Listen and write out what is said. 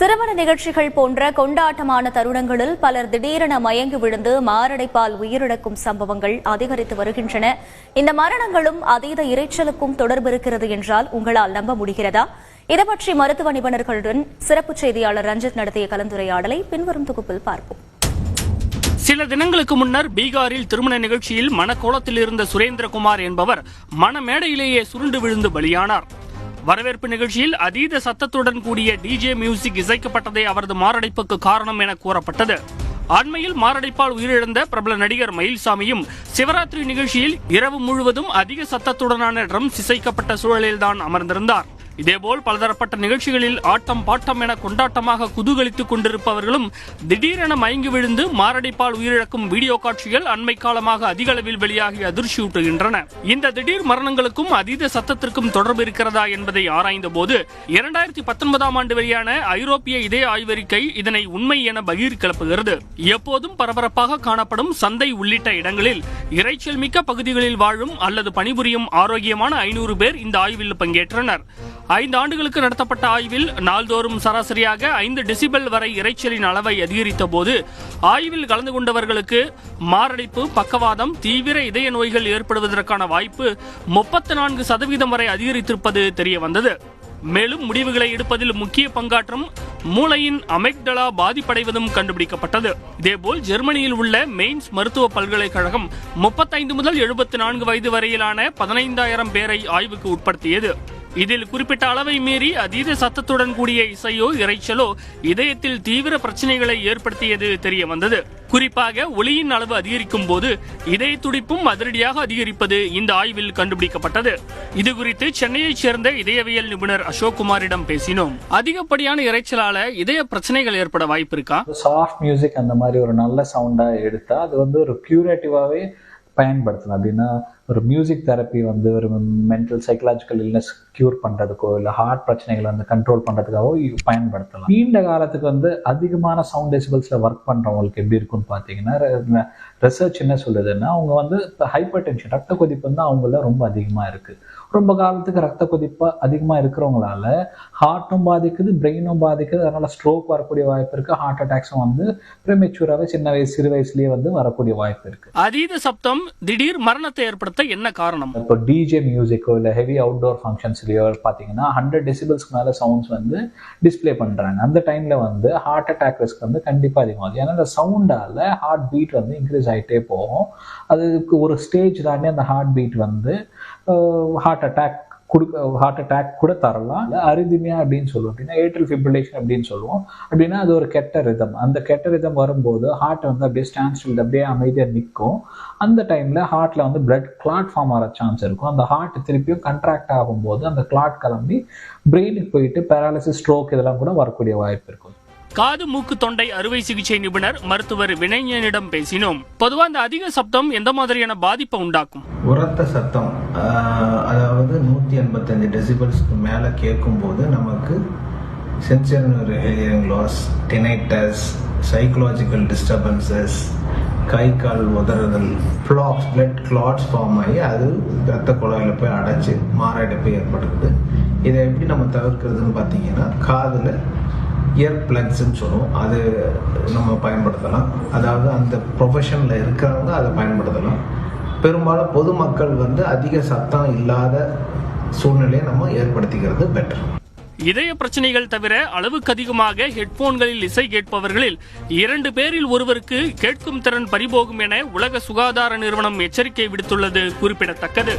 திருமண நிகழ்ச்சிகள் போன்ற கொண்டாட்டமான தருணங்களில் பலர் திடீரென மயங்கி விழுந்து மாரடைப்பால் உயிரிழக்கும் சம்பவங்கள் அதிகரித்து வருகின்றன. இந்த மரணங்களும் அதீத இரைச்சலுக்கும் தொடர்பு இருக்கிறது என்றால் உங்களால் நம்ப முடிகிறதா? இது பற்றி மருத்துவ நிபுணர்களுடன் சிறப்பு செய்தியாளர் ரஞ்சித் நடத்திய கலந்துரையாடலை பின்வரும் தொகுப்பில் பார்ப்போம். சில தினங்களுக்கு முன்னர் பீகாரில் திருமண நிகழ்ச்சியில் மனக்கோலத்தில் இருந்த சுரேந்திரகுமார் என்பவர் மனமேடையிலேயே சுருண்டு விழுந்து பலியானார். வரவேற்பு நிகழ்ச்சியில் அதீத சத்தத்துடன் கூடிய டிஜே மியூசிக் இசைக்கப்பட்டதே அவரது மாரடைப்புக்கு காரணம் என கூறப்பட்டது. அண்மையில் மாரடைப்பால் உயிரிழந்த பிரபல நடிகர் மயில்சாமியும் சிவராத்திரி நிகழ்ச்சியில் இரவு முழுவதும் அதிக சத்தத்துடனான ட்ரம்ஸ் இசைக்கப்பட்ட சூழலில்தான் அமர்ந்திருந்தார். இதேபோல் பலதரப்பட்ட நிகழ்ச்சிகளில் ஆட்டம் பாட்டம் என கொண்டாட்டமாக குதூகலித்துக் கொண்டிருப்பவர்களும் திடீரென மயங்கி விழுந்து மாரடைப்பால் உயிரிழக்கும் வீடியோ காட்சிகள் அண்மை காலமாக அதிக அளவில் வெளியாகி அதிர்ச்சியூட்டுகின்றன. இந்த திடீர் மரணங்களுக்கும் அதீத சத்தத்திற்கும் தொடர்பு இருக்கிறதா என்பதை ஆராய்ந்த போது இரண்டாயிரத்தி பத்தொன்பதாம் ஆண்டு வெளியான ஐரோப்பிய இதய ஆய்வறிக்கை இதனை உண்மை என பகீர் கிளப்புகிறது எப்போதும் பரபரப்பாக காணப்படும் சந்தை உள்ளிட்ட இடங்களில் இறைச்சல் மிக்க பகுதிகளில் வாழும் அல்லது பணிபுரியும் ஆரோக்கியமான ஐநூறு பேர் இந்த ஆய்வில் பங்கேற்றனர். ஐந்து ஆண்டுகளுக்கு நடத்தப்பட்ட ஆய்வில் நாள்தோறும் சராசரியாக ஐந்து டெசிபல் வரை இரைச்சலின் அளவை அதிகரித்த போது ஆய்வில் கலந்து கொண்டவர்களுக்கு மாரடைப்பு பக்கவாதம் தீவிர இதய நோய்கள் ஏற்படுவதற்கான வாய்ப்பு முப்பத்தி நான்கு சதவீதம் வரை அதிகரித்திருப்பது தெரிய வந்தது மேலும் முடிவுகளை எடுப்பதில் முக்கிய பங்காற்றும் மூளையின் அமெக்டலா பாதிப்படைவதும் கண்டுபிடிக்கப்பட்டது. இதேபோல் ஜெர்மனியில் உள்ள மெயின்ஸ் மருத்துவ பல்கலைக்கழகம் முப்பத்தைந்து முதல் எழுபத்தி நான்கு வயது வரையிலான பதினைந்தாயிரம் பேரை ஆய்வுக்கு உட்படுத்தியது. இதில் குறிப்பிட்ட அளவை மீறி அதீத சத்தத்துடன் கூடிய இசையோ இரைச்சலோ இதயத்தில் தீவிர பிரச்சனைகளை ஏற்படுத்தியது தெரிய வந்தது. குறிப்பாக ஒளியின் அளவு அதிகரிக்கும் போது இதய துடிப்பும் அதிரடியாக அதிகரிப்பது இந்த ஆய்வில் கண்டுபிடிக்கப்பட்டது. இது குறித்து சென்னையைச் சேர்ந்த இதயவியல் நிபுணர் அசோக் குமாரிடம் பேசினோம். அதிகப்படியான இரைச்சலால இதய பிரச்சனைகள் ஏற்பட வாய்ப்பு இருக்கா சாஃப்ட் மியூசிக் அந்த மாதிரி ஒரு நல்ல சவுண்டா எடுத்தா அது வந்து ஒரு கியூரேட்டிவாவே பயன்படுத்தலாம். அப்படின்னா ஒரு மியூசிக் தெரப்பி வந்து ஒரு மென்டல் சைக்கலாஜிக்கல் இல்னஸ் கியூர் பண்ணுறதுக்கோ இல்லை ஹார்ட் பிரச்சனைகளை வந்து கண்ட்ரோல் பண்ணுறதுக்காகவோ பயன்படுத்தலாம். நீண்ட காலத்துக்கு வந்து அதிகமான சவுண்ட் டெசிபிள்ஸில் ஒர்க் பண்ணுறவங்களுக்கு எப்படி இருக்கும்னு பார்த்தீங்கன்னா ரிசர்ச் என்ன சொல்லுதுன்னா அவங்க வந்து இப்போ ஹைப்பர் டென்ஷன் ரத்த கொதிப்பு வந்து அவங்கள ரொம்ப அதிகமாக இருக்குது ரொம்ப காலத்துக்கு ரத்த கொதிப்பு அதிகமாக இருக்கிறவங்களால ஹார்ட்டும் பாதிக்குது பிரெயினும் பாதிக்குது அதனால் ஸ்ட்ரோக் வரக்கூடிய வாய்ப்பு இருக்குது ஹார்ட் அட்டாக்ஸும் வந்து ப்ரிமெச்சூராகவே சின்ன வயசு சிறு வயசுலேயே வந்து வரக்கூடிய வாய்ப்பு இருக்குது அதீத சப்தம் திடீர் மரணத்தை ஏற்படுத்த என்ன காரணம்? இப்போ டிஜே மியூசிக்கோ இல்லை ஹெவி அவுட்டோர் ஃபங்க்ஷன்ஸ்லையோ பார்த்தீங்கன்னா ஹண்ட்ரட் டெசிபிள்ஸ்க்கு மேலே சவுண்ட்ஸ் வந்து டிஸ்ப்ளே பண்ணுறாங்க அந்த டைமில் வந்து ஹார்ட் அட்டாக் ரிஸ்க் வந்து கண்டிப்பாக அதிகமாகுது. ஏன்னா அந்த சவுண்டால் ஹார்ட் பீட் வந்து இன்க்ரீஸ் ஆகிட்டே போகும். அதுக்கு ஒரு ஸ்டேஜ் தாண்டி அந்த ஹார்ட் பீட் வந்து ஹார்ட் அட்டாக் கொடுக்க ஹார்ட் அட்டாக் கூட தரலாம். இல்லை அரிதிமியா அப்படின்னு சொல்லுவோம். அப்படின்னா ஏட்ரல் ஃபிப்ரிலேஷன் அப்படின்னு சொல்லுவோம். அப்படின்னா அது ஒரு கெட்ட ரிதம் அந்த கெட்ட ரிதம் வரும்போது ஹார்ட் வந்து அப்படியே ஸ்டாண்ட் ஸ்டில் அப்படியே அமைதியாக நிற்கும். அந்த டைமில் ஹார்ட்டில் வந்து பிளட் கிளாட் ஃபார்ம் ஆகிற சான்ஸ் இருக்கும். அந்த ஹார்ட் திருப்பியும் கண்ட்ராக்ட் ஆகும்போது அந்த கிளாட் கிளம்பி பிரெயினுக்கு போயிட்டு பேராலிசிஸ் ஸ்ட்ரோக் இதெல்லாம் கூட வரக்கூடிய வாய்ப்பு இருக்கும். காது மூக்கு தொண்டை அறுவை சிகிச்சை நிபுணர் மருத்துவர் வினயனிடம் பேசினோம். பொதுவா அந்த அதிக சப்தம் எந்த மாதிரியான பாதிப்பை உண்டாக்கும்? உரத்த சத்தம் அதாவது நூற்றி எண்பத்தஞ்சு டெசிபல்ஸ்க்கு மேலே கேட்கும்போது நமக்கு sensory hearing loss tinnitus psychological disturbances கை கால் உதறுதல் ஃப்ளாக்ஸ் பிளட் கிளாட்ஸ் ஃபார்ம் ஆகி அது ரத்த குழாயில் போய் அடைச்சி மாரடைப்பு ஏற்படுத்துது இதை எப்படி நம்ம தவிர்க்கிறதுன்னு பார்த்தீங்கன்னா காதில் இயர் பிளக்ஸ்ன்னு சொல்லுவோம். அது நம்ம பயன்படுத்தலாம். அதாவது அந்த ப்ரொஃபஷனில் இருக்கிறவங்க அதை பயன்படுத்தலாம். பெரும்பாலும் பொதுமக்கள் வந்து அதிக சத்தம் இல்லாத சூழ்நிலையை நம்ம ஏற்படுத்திக்கிறது பெட்டர் இதய பிரச்சனைகள் தவிர அளவுக்கு அதிகமாக ஹெட்போன்களில் இசை கேட்பவர்களில் இரண்டு பேரில் ஒருவருக்கு கேட்கும் திறன் பறிபோகும் என உலக சுகாதார நிறுவனம் எச்சரிக்கை விடுத்துள்ளது. குறிப்பிடத்தக்கது.